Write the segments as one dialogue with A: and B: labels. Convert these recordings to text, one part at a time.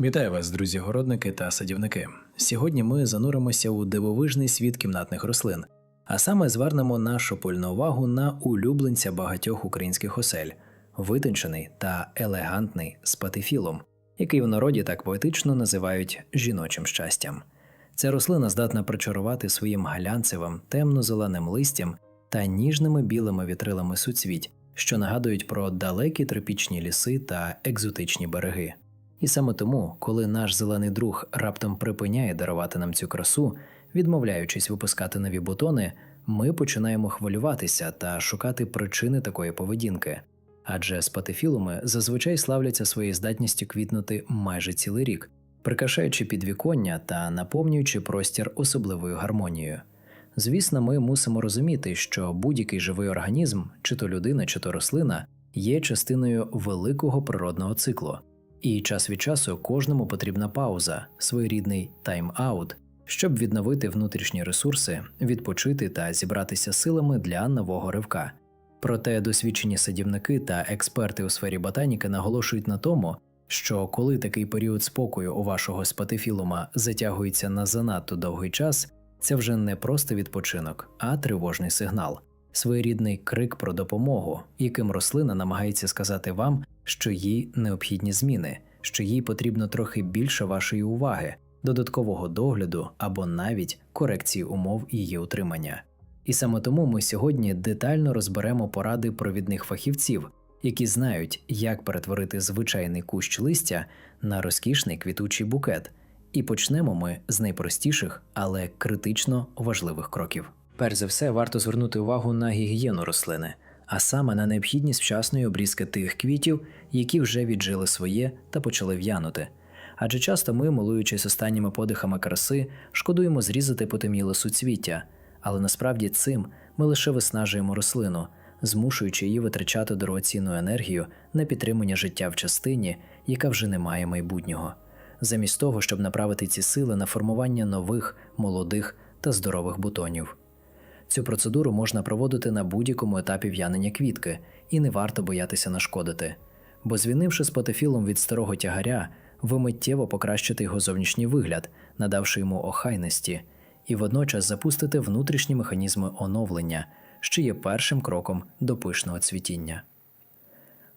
A: Вітаю вас, друзі городники та садівники. Сьогодні ми зануримося у дивовижний світ кімнатних рослин, а саме звернемо нашу пильну увагу на улюбленця багатьох українських осель витончений та елегантний спатифілум, який в народі так поетично називають жіночим щастям. Ця рослина здатна причарувати своїм глянцевим, темно-зеленим листям та ніжними білими вітрилами суцвіть, що нагадують про далекі тропічні ліси та екзотичні береги. І саме тому, коли наш зелений друг раптом припиняє дарувати нам цю красу, відмовляючись випускати нові бутони, ми починаємо хвилюватися та шукати причини такої поведінки. Адже спатифілуми зазвичай славляться своєю здатністю квітнути майже цілий рік, прикрашаючи підвіконня та наповнюючи простір особливою гармонією. Звісно, ми мусимо розуміти, що будь-який живий організм, чи то людина, чи то рослина, є частиною великого природного циклу. І час від часу кожному потрібна пауза, своєрідний тайм-аут, щоб відновити внутрішні ресурси, відпочити та зібратися силами для нового ривка. Проте досвідчені садівники та експерти у сфері ботаніки наголошують на тому, що коли такий період спокою у вашого спатифілума затягується на занадто довгий час, це вже не просто відпочинок, а тривожний сигнал, своєрідний крик про допомогу, яким рослина намагається сказати вам, що їй необхідні зміни, що їй потрібно трохи більше вашої уваги, додаткового догляду або навіть корекції умов її утримання. І саме тому ми сьогодні детально розберемо поради провідних фахівців, які знають, як перетворити звичайний кущ листя на розкішний квітучий букет. І почнемо ми з найпростіших, але критично важливих кроків. Перш за все, варто звернути увагу на гігієну рослини, а саме на необхідність вчасної обрізки тих квітів, які вже віджили своє та почали в'янути. Адже часто ми, милуючись останніми подихами краси, шкодуємо зрізати потемніле суцвіття, але насправді цим ми лише виснажуємо рослину, змушуючи її витрачати дорогоцінну енергію на підтримання життя в частині, яка вже не має майбутнього, замість того, щоб направити ці сили на формування нових, молодих та здорових бутонів. Цю процедуру можна проводити на будь-якому етапі в'янення квітки, і не варто боятися нашкодити. Бо звільнивши спотефілом від старого тягаря, ви миттєво покращите його зовнішній вигляд, надавши йому охайності, і водночас запустите внутрішні механізми оновлення, що є першим кроком до пишного цвітіння.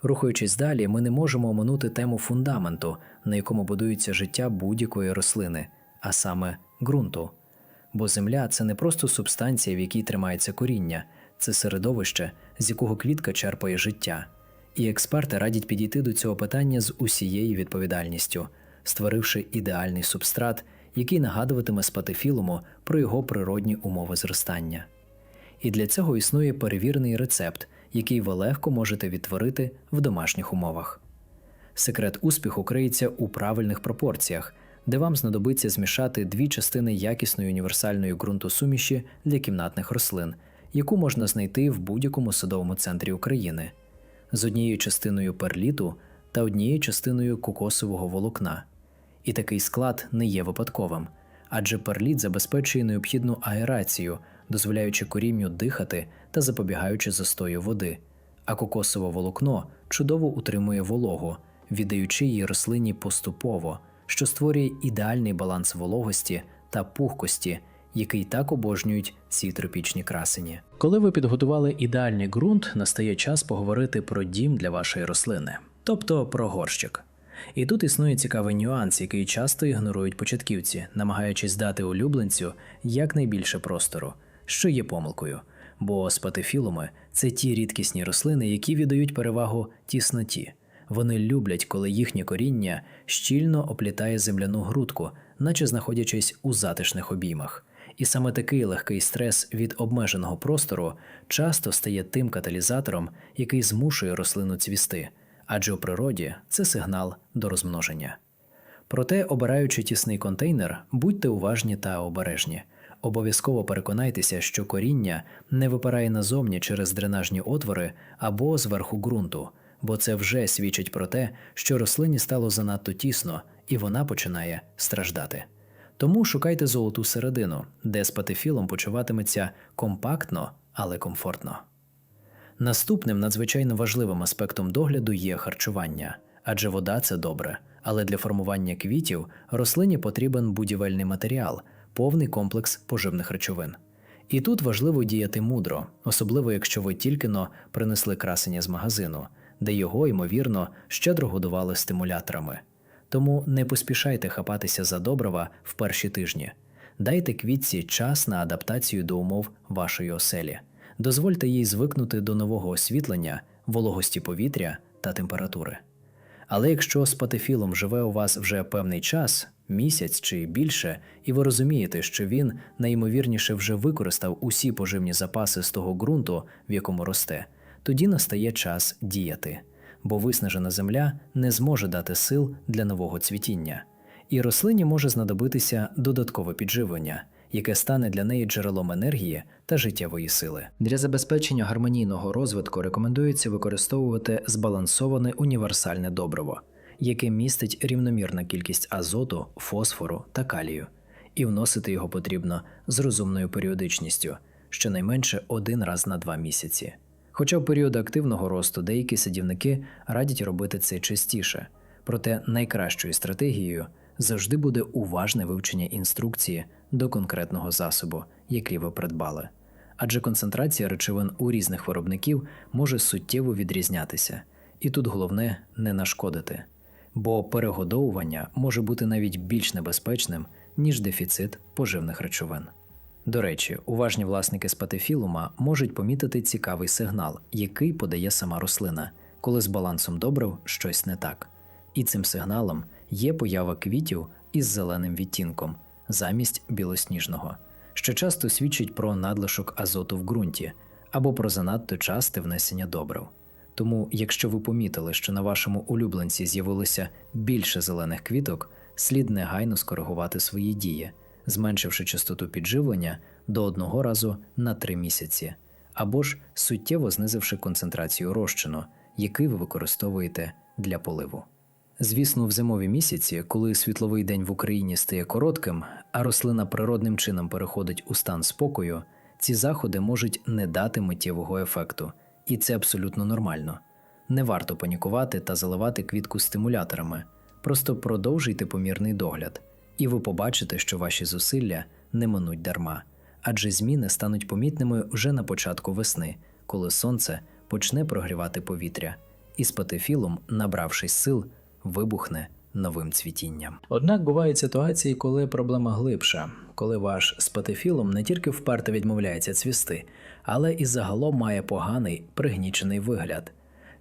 A: Рухаючись далі, ми не можемо оминути тему фундаменту, на якому будується життя будь-якої рослини, а саме ґрунту. Бо земля це не просто субстанція, в якій тримається коріння, це середовище, з якого квітка черпає життя. І експерти радять підійти до цього питання з усією відповідальністю, створивши ідеальний субстрат, який нагадуватиме спатифілуму про його природні умови зростання. І для цього існує перевірений рецепт, який ви легко можете відтворити в домашніх умовах. Секрет успіху криється у правильних пропорціях, де вам знадобиться змішати дві частини якісної універсальної ґрунтосуміші для кімнатних рослин, яку можна знайти в будь-якому садовому центрі України, з однією частиною перліту та однією частиною кокосового волокна. І такий склад не є випадковим, адже перліт забезпечує необхідну аерацію, дозволяючи корінню дихати та запобігаючи застою води, а кокосове волокно чудово утримує вологу, віддаючи її рослині поступово, що створює ідеальний баланс вологості та пухкості, який так обожнюють ці тропічні красені. Коли ви підготували ідеальний ґрунт, настає час поговорити про дім для вашої рослини, тобто про горщик. І тут існує цікавий нюанс, який часто ігнорують початківці, намагаючись дати улюбленцю якнайбільше простору, що є помилкою. Бо спатифілуми це ті рідкісні рослини, які віддають перевагу тісноті. Вони люблять, коли їхнє коріння щільно оплітає земляну грудку, наче знаходячись у затишних обіймах. І саме такий легкий стрес від обмеженого простору часто стає тим каталізатором, який змушує рослину цвісти, адже у природі це сигнал до розмноження. Проте, обираючи тісний контейнер, будьте уважні та обережні. Обов'язково переконайтеся, що коріння не випирає назовні через дренажні отвори або зверху ґрунту, бо це вже свідчить про те, що рослині стало занадто тісно і вона починає страждати. Тому шукайте золоту середину, де з патефілом почуватиметься компактно, але комфортно. Наступним надзвичайно важливим аспектом догляду є харчування, адже вода це добре, Але для формування квітів рослині потрібен будівельний матеріал, повний комплекс поживних речовин. І тут важливо діяти мудро, особливо якщо ви тільки но принесли красення з магазину, де його, ймовірно, щедро годували стимуляторами. Тому не поспішайте хапатися за добрива в перші тижні. Дайте квітці час на адаптацію до умов вашої оселі. Дозвольте їй звикнути до нового освітлення, вологості повітря та температури. Але якщо спатефілом живе у вас вже певний час, місяць чи більше, і ви розумієте, що він найімовірніше вже використав усі поживні запаси з того ґрунту, в якому росте, тоді настає час діяти, бо виснажена земля не зможе дати сил для нового цвітіння, і рослині може знадобитися додаткове підживлення, яке стане для неї джерелом енергії та життєвої сили. Для забезпечення гармонійного розвитку рекомендується використовувати збалансоване універсальне добриво, яке містить рівномірну кількість азоту, фосфору та калію, і вносити його потрібно з розумною періодичністю, щонайменше один раз на два місяці. Хоча в період активного росту деякі садівники радять робити це частіше, проте найкращою стратегією завжди буде уважне вивчення інструкції до конкретного засобу, який ви придбали. Адже концентрація речовин у різних виробників може суттєво відрізнятися, і тут головне не нашкодити, бо перегодовування може бути навіть більш небезпечним, ніж дефіцит поживних речовин. До речі, уважні власники спатефілума можуть помітити цікавий сигнал, який подає сама рослина, коли з балансом добрив щось не так. І цим сигналом є поява квітів із зеленим відтінком замість білосніжного, що часто свідчить про надлишок азоту в ґрунті або про занадто часте внесення добрив. Тому, якщо ви помітили, що на вашому улюбленці з'явилося більше зелених квіток, слід негайно скоригувати свої дії, зменшивши частоту підживлення до одного разу на три місяці, або ж суттєво знизивши концентрацію розчину, який ви використовуєте для поливу. Звісно, в зимові місяці, коли світловий день в Україні стає коротким, а рослина природним чином переходить у стан спокою, ці заходи можуть не дати миттєвого ефекту, і це абсолютно нормально. Не варто панікувати та заливати квітку стимуляторами, просто продовжуйте помірний догляд, і ви побачите, що ваші зусилля не минуть дарма, адже зміни стануть помітними вже на початку весни, коли сонце почне прогрівати повітря, і з патефілом, набравшись сил, вибухне новим цвітінням. Однак бувають ситуації, коли проблема глибша, коли ваш спатефілум не тільки вперто відмовляється цвісти, але і загалом має поганий пригнічений вигляд.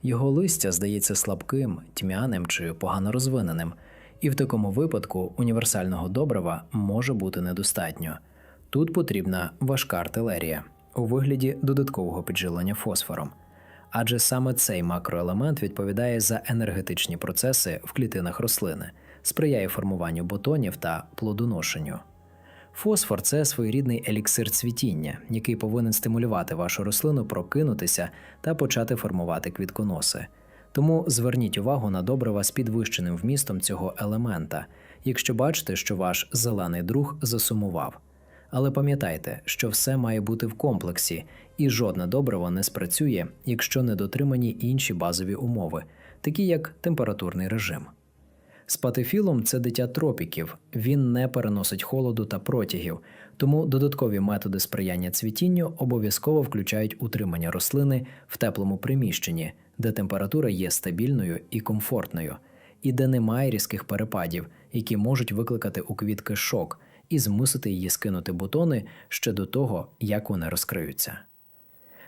A: Його листя здається слабким, тьмяним чи погано розвиненим, і в такому випадку універсального добрива може бути недостатньо. Тут потрібна важка артилерія у вигляді додаткового підживлення фосфором адже саме цей макроелемент відповідає за енергетичні процеси в клітинах рослини, сприяє формуванню бутонів та плодоношенню. Фосфор це своєрідний еліксир цвітіння, який повинен стимулювати вашу рослину прокинутися та почати формувати квітконоси. Тому зверніть увагу на добрива з підвищеним вмістом цього елемента, якщо бачите, що ваш зелений друг засумував. Але пам'ятайте, що все має бути в комплексі, і жодне добриво не спрацює, якщо не дотримані інші базові умови, такі як температурний режим. Спатефілум це дитя тропіків, він не переносить холоду та протягів, тому додаткові методи сприяння цвітінню обов'язково включають утримання рослини в теплому приміщенні, де температура є стабільною і комфортною, і де немає різких перепадів, які можуть викликати у квітки шок і змусити її скинути бутони ще до того, як вони розкриються.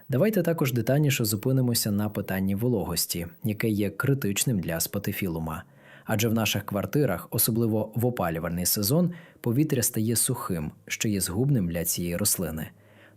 A: Давайте також детальніше зупинимося на питанні вологості, яке є критичним для спатифілума. Адже в наших квартирах, особливо в опалювальний сезон, повітря стає сухим, що є згубним для цієї рослини.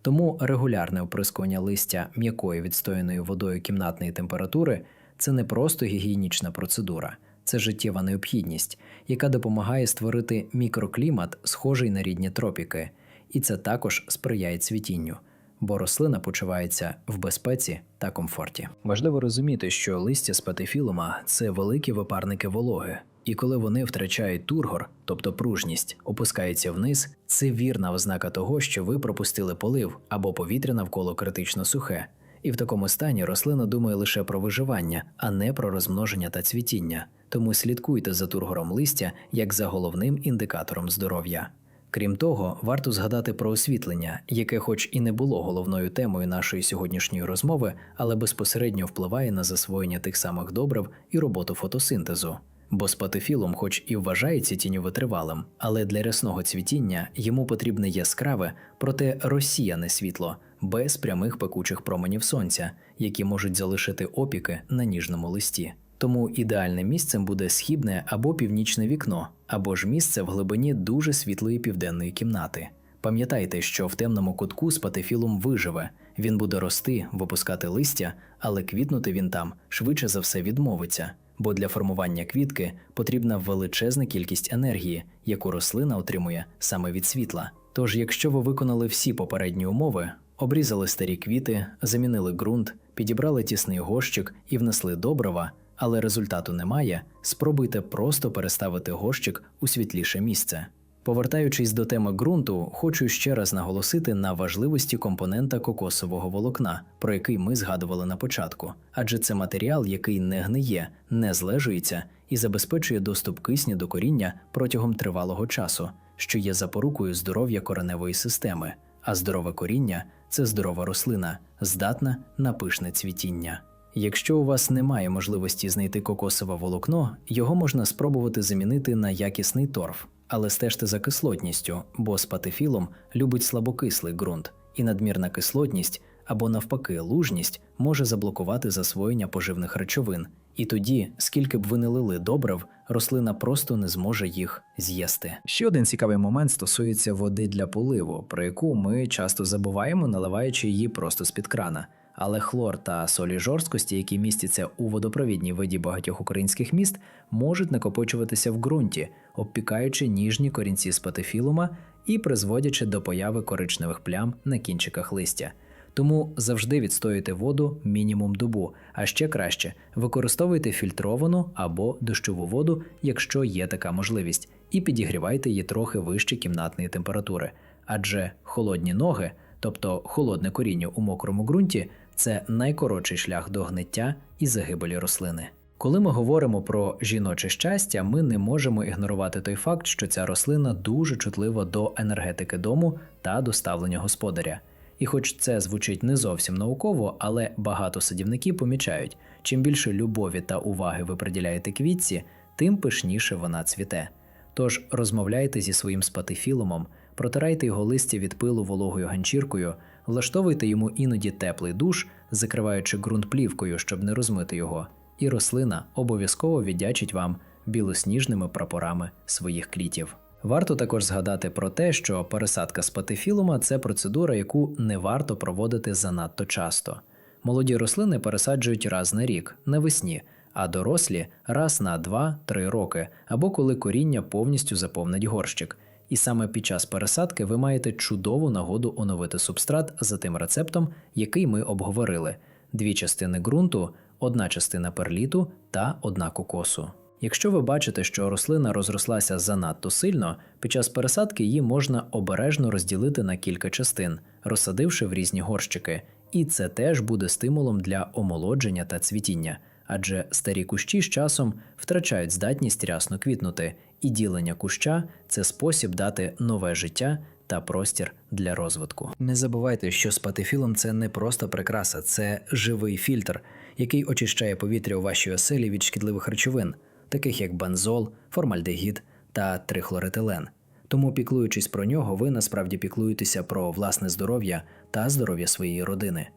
A: Тому регулярне оприскування листя м'якою відстояною водою кімнатної температури це не просто гігієнічна процедура, це життєва необхідність, яка допомагає створити мікроклімат, схожий на рідні тропіки, і це також сприяє цвітінню бо рослина почувається в безпеці та комфорті. Важливо розуміти, що листя спатифілума це великі випарники вологи, і коли вони втрачають тургор, тобто пружність, опускаються вниз, це вірна ознака того, що ви пропустили полив або повітря навколо критично сухе, І в такому стані рослина думає лише про виживання, а не про розмноження та цвітіння. Тому слідкуйте за тургором листя як за головним індикатором здоров'я. Крім того, варто згадати про освітлення, яке, хоч і не було головною темою нашої сьогоднішньої розмови, але безпосередньо впливає на засвоєння тих самих добрив і роботу фотосинтезу. Бо спатифілом, хоч і вважається тіньовитривалим, але для рясного цвітіння йому потрібне яскраве, проте розсіяне світло, без прямих пекучих променів сонця, які можуть залишити опіки на ніжному листі. Тому ідеальним місцем буде східне або північне вікно, або ж місце в глибині дуже світлої південної кімнати. Пам'ятайте, що в темному кутку спатифілум виживе, він буде рости, випускати листя, але квітнути він там швидше за все відмовиться, бо для формування квітки потрібна величезна кількість енергії, яку рослина отримує саме від світла. Тож, якщо ви виконали всі попередні умови, обрізали старі квіти, замінили ґрунт, підібрали тісний горщик і внесли добрива, але результату немає, спробуйте просто переставити горщик у світліше місце. Повертаючись до теми ґрунту, хочу ще раз наголосити на важливості компонента кокосового волокна, про який ми згадували на початку, адже це матеріал, який не гниє, не злежується і забезпечує доступ кисню до коріння протягом тривалого часу, що є запорукою здоров'я кореневої системи. А здорове коріння це здорова рослина, здатна на пишне цвітіння. Якщо у вас немає можливості знайти кокосове волокно, його можна спробувати замінити на якісний торф, але стежте за кислотністю, бо спатифілом любить слабокислий ґрунт, і надмірна кислотність або навпаки лужність може заблокувати засвоєння поживних речовин. І тоді, скільки б ви не лили добрив, рослина просто не зможе їх з'їсти. Ще один цікавий момент стосується води для поливу, про яку ми часто забуваємо, наливаючи її просто з-під крана. Але хлор та солі жорсткості, які містяться у водопровідній воді багатьох українських міст, можуть накопичуватися в ґрунті, обпікаючи ніжні корінці спатифілума і призводячи до появи коричневих плям на кінчиках листя. Тому завжди відстоюйте воду мінімум добу, а ще краще використовуйте фільтровану або дощову воду, якщо є така можливість, і підігрівайте її трохи вище кімнатної температури, адже холодні ноги, тобто холодне коріння у мокрому ґрунті, це найкоротший шлях до гниття і загибелі рослини. Коли ми говоримо про жіноче щастя, ми не можемо ігнорувати той факт, що ця рослина дуже чутлива до енергетики дому та до ставлення господаря. І хоч це звучить не зовсім науково, але багато садівників помічають, чим більше любові та уваги ви приділяєте квітці, тим пишніше вона цвіте. Тож розмовляйте зі своїм спатифілумом, протирайте його листя від пилу вологою ганчіркою, влаштовуйте йому іноді теплий душ, закриваючи ґрунт плівкою, щоб не розмити його, і рослина обов'язково віддячить вам білосніжними прапорами своїх квітів. Варто також згадати про те, що пересадка спатифілума це процедура, яку не варто проводити занадто часто. Молоді рослини пересаджують раз на рік, навесні, а дорослі раз на 2-3 роки, або коли коріння повністю заповнить горщик. І саме під час пересадки ви маєте чудову нагоду оновити субстрат за тим рецептом, який ми обговорили: дві частини ґрунту, одна частина перліту та одна кокосу. Якщо ви бачите, що рослина розрослася занадто сильно, під час пересадки її можна обережно розділити на кілька частин, розсадивши в різні горщики, і це теж буде стимулом для омолодження та цвітіння, адже старі кущі з часом втрачають здатність рясно квітнути, і ділення куща це спосіб дати нове життя та простір для розвитку. Не забувайте, що спатифілом це не просто прикраса, це живий фільтр, який очищає повітря у вашій оселі від шкідливих речовин таких як бензол, формальдегід та трихлоретилен. Тому, піклуючись про нього, ви насправді піклуєтеся про власне здоров'я та здоров'я своєї родини.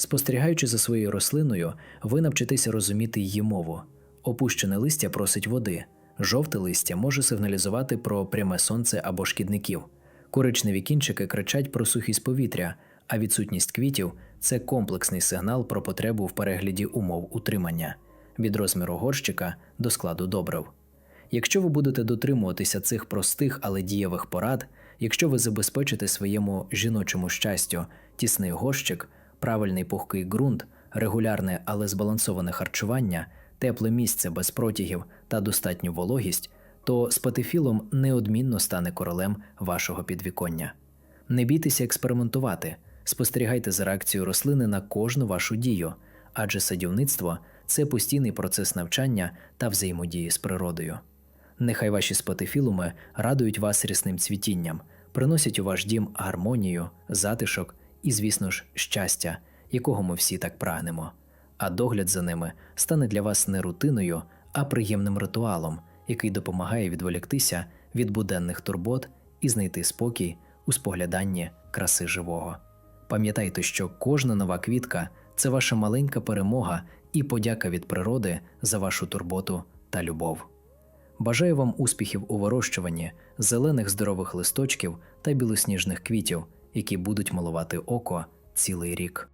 A: Спостерігаючи за своєю рослиною, ви навчитеся розуміти її мову. Опущене листя просить води, жовте листя може сигналізувати про пряме сонце або шкідників. Коричневі кінчики кричать про сухість повітря, а відсутність квітів це комплексний сигнал про потребу в перегляді умов утримання від розміру горщика до складу добрив. Якщо ви будете дотримуватися цих простих, але дієвих порад, якщо ви забезпечите своєму жіночому щастю тісний горщик, правильний пухкий ґрунт, регулярне, але збалансоване харчування, тепле місце без протягів та достатню вологість, то спатифілом неодмінно стане королем вашого підвіконня. Не бійтеся експериментувати. Спостерігайте за реакцією рослини на кожну вашу дію, адже садівництво це постійний процес навчання та взаємодії з природою. Нехай ваші спатифілуми радують вас рясним цвітінням, приносять у ваш дім гармонію, затишок і, звісно ж, щастя, якого ми всі так прагнемо. А догляд за ними стане для вас не рутиною, а приємним ритуалом, який допомагає відволіктися від буденних турбот і знайти спокій у спогляданні краси живого. Пам'ятайте, що кожна нова квітка це ваша маленька перемога і подяка від природи за вашу турботу та любов. Бажаю вам успіхів у вирощуванні зелених здорових листочків та білосніжних квітів, які будуть малувати око цілий рік.